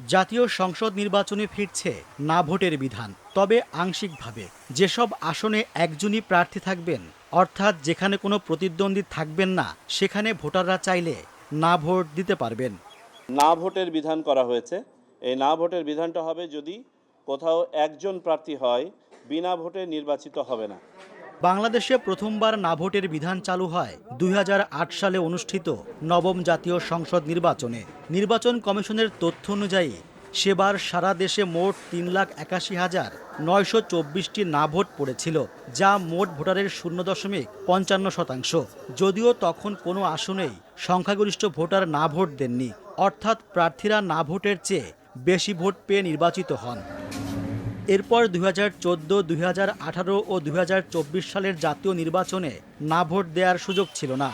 জাতীয় সংসদ নির্বাচনে ফিরছে না ভোটের বিধান। তবে আংশিকভাবে যেসব আসনে একজনই প্রার্থী থাকবেন, অর্থাৎ যেখানে কোনো প্রতিদ্বন্দ্বী থাকবেন না, সেখানে ভোটাররা চাইলে না ভোট দিতে পারবেন। না ভোটের বিধান করা হয়েছে। এই না ভোটের বিধানটা হবে যদি কোথাও একজন প্রার্থী হয়, বিনা ভোটে নির্বাচিত হবে না। বাংলাদেশে প্রথমবার না ভোটের বিধান চালু হয় দুই হাজার আট সালে অনুষ্ঠিত নবম জাতীয় সংসদ নির্বাচনে। নির্বাচন কমিশনের তথ্য অনুযায়ী, সেবার সারা দেশে মোট তিন লাখ একাশি হাজার নয়শো চব্বিশটি না ভোট পড়েছিল, যা মোট ভোটারের শূন্য দশমিক পঞ্চান্ন শতাংশ। যদিও তখন কোনো আসনেই সংখ্যাগরিষ্ঠ ভোটার না ভোট দেননি। অর্থাৎ প্রার্থীরা না ভোটের চেয়ে বেশি ভোট পেয়ে নির্বাচিত হন। এরপর দুই হাজার চোদ্দ হাজার আঠারো ও দুই হাজার চব্বিশ সালের জাতীয় নির্বাচনে না ভোট দেওয়ার সুযোগ ছিল না।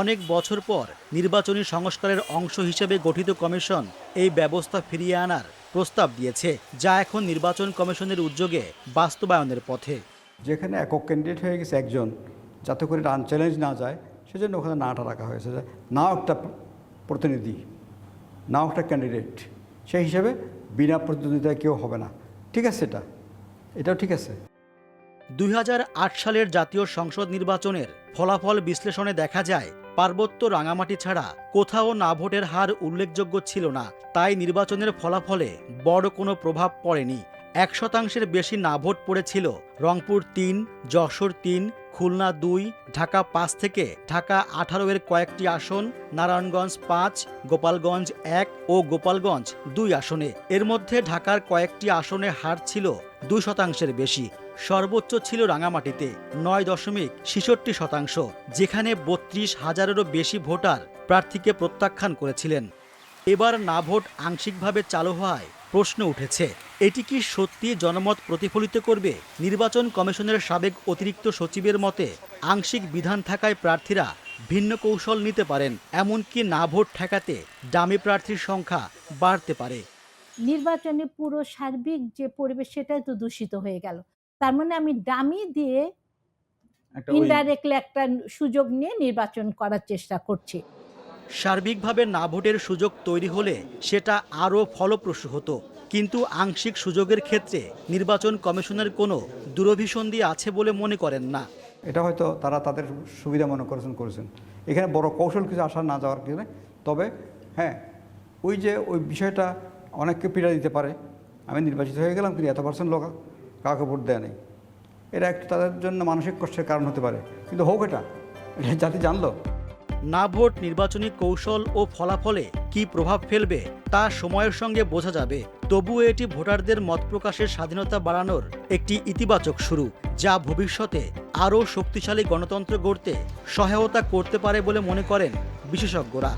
অনেক বছর পর নির্বাচনী সংস্কারের অংশ হিসেবে গঠিত কমিশন এই ব্যবস্থা ফিরিয়ে আনার প্রস্তাব দিয়েছে, যা এখন নির্বাচন কমিশনের উদ্যোগে বাস্তবায়নের পথে। যেখানে একক ক্যান্ডিডেট হয়ে গেছে একজন, যাতে করে আনচ্যালেঞ্জ না যায়, সেজন্য ওখানে নাটা রাখা হয়েছে যে, নাও একটা প্রতিনিধি, নাও একটা ক্যান্ডিডেট সেই হিসেবে বিনা প্রতিদ্বন্দ্বিতায় কেউ হবে না। ঠিক আছে এটা? এটাও ঠিক আছে। দুই হাজার আট সালের জাতীয় সংসদ নির্বাচনের ফলাফল বিশ্লেষণে দেখা যায়, পার্বত্য রাঙামাটি ছাড়া কোথাও না ভোটের হার উল্লেখযোগ্য ছিল না। তাই নির্বাচনের ফলাফলে বড় কোনো প্রভাব পড়েনি। এক শতাংশের বেশি না ভোট পড়েছিল রংপুর তিন, যশোর তিন খুলনা দুই, ঢাকা পাঁচ থেকে ঢাকা আঠারো এর কয়েকটি আসন, নারায়ণগঞ্জ পাঁচ, গোপালগঞ্জ এক ও গোপালগঞ্জ দুই আসনে। এর মধ্যে ঢাকার কয়েকটি আসনে হার ছিল দুই শতাংশের বেশি। সর্বোচ্চ ছিল রাঙামাটিতে নয় দশমিক ছেষট্টি শতাংশ, যেখানে বত্রিশ হাজারেরও বেশি ভোটার প্রার্থীকে প্রত্যাখ্যান করেছিলেন। এবার না ভোট আংশিকভাবে চালু হওয়ায় প্রশ্ন উঠেছে। এটি কি সত্যি জনমত প্রতিফলিত করবে? নির্বাচন কমিশনের সাবেক অতিরিক্ত সচিবের মতে আংশিক বিধান থাকায় প্রার্থীরা ভিন্ন কৌশল নিতে পারেন এমনকি না ভোট ঠেকাতে ডামি প্রার্থীর সংখ্যা বাড়তে পারে। নির্বাচনে পুরো সার্বিক যে পরিবেশ সেটাই তো দূষিত হয়ে গেল। তার মানে আমি ডামি দিয়ে ইনডাইরেক্টলি একটা সুযোগ নিয়ে নির্বাচন করার চেষ্টা করছি। সার্বিকভাবে না ভোটের সুযোগ তৈরি হলে সেটা আরও ফলপ্রসূ হতো। কিন্তু আংশিক সুযোগের ক্ষেত্রে নির্বাচন কমিশনের কোনো দূরভিসন্ধি আছে বলে মনে করেন না। এটা হয়তো তারা তাদের সুবিধা মনে করেছেন করেছেন। এখানে বড় কৌশল কিছু আসা না যাওয়ার নেই। তবে হ্যাঁ ওই যে ওই বিষয়টা অনেককে পীড়া দিতে পারে। আমি নির্বাচিত হয়ে গেলাম, কিন্তু এত পার্সেন্ট লোক কাউকে ভোট দেয় নেই। এটা একটু তাদের জন্য মানসিক কষ্টের কারণ হতে পারে। কিন্তু হোক এটা এটা জাতি জানলো। না ভোট নির্বাচনী কৌশল ও ফলাফলে কি প্রভাব ফেলবে তা সময়ের সঙ্গে বোঝা যাবে। তবুও এটি ভোটারদের মত প্রকাশের স্বাধীনতা বাড়ানোর একটি ইতিবাচক শুরু, যা ভবিষ্যতে আরও শক্তিশালী গণতন্ত্র গড়তে সহায়তা করতে পারে বলে মনে করেন বিশেষজ্ঞরা।